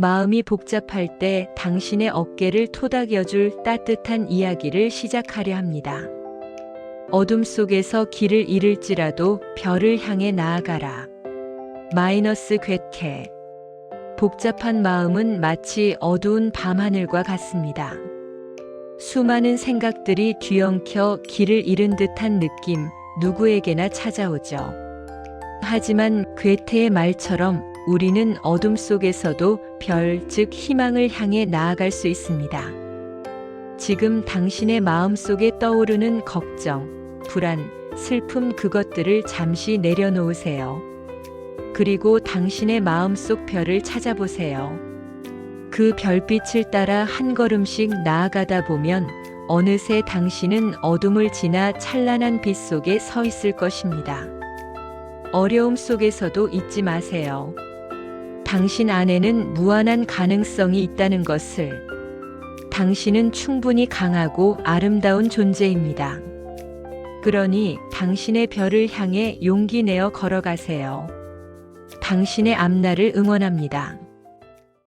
마음이 복잡할 때 당신의 어깨를 토닥여줄 따뜻한 이야기를 시작하려 합니다. 어둠 속에서 길을 잃을지라도 별을 향해 나아가라. 마이너스 괴캐. 복잡한 마음은 마치 어두운 밤하늘과 같습니다. 수많은 생각들이 뒤엉켜 길을 잃은 듯한 느낌, 누구에게나 찾아오죠. 하지만 괴테의 말처럼 우리는 어둠 속에서도 별, 즉 희망을 향해 나아갈 수 있습니다. 지금 당신의 마음 속에 떠오르는 걱정, 불안, 슬픔 그것들을 잠시 내려놓으세요. 그리고 당신의 마음 속 별을 찾아보세요. 그 별빛을 따라 한 걸음씩 나아가다 보면 어느새 당신은 어둠을 지나 찬란한 빛 속에 서 있을 것입니다. 어려움 속에서도 잊지 마세요. 당신 안에는 무한한 가능성이 있다는 것을. 당신은 충분히 강하고 아름다운 존재입니다. 그러니 당신의 별을 향해 용기 내어 걸어가세요. 당신의 앞날을 응원합니다.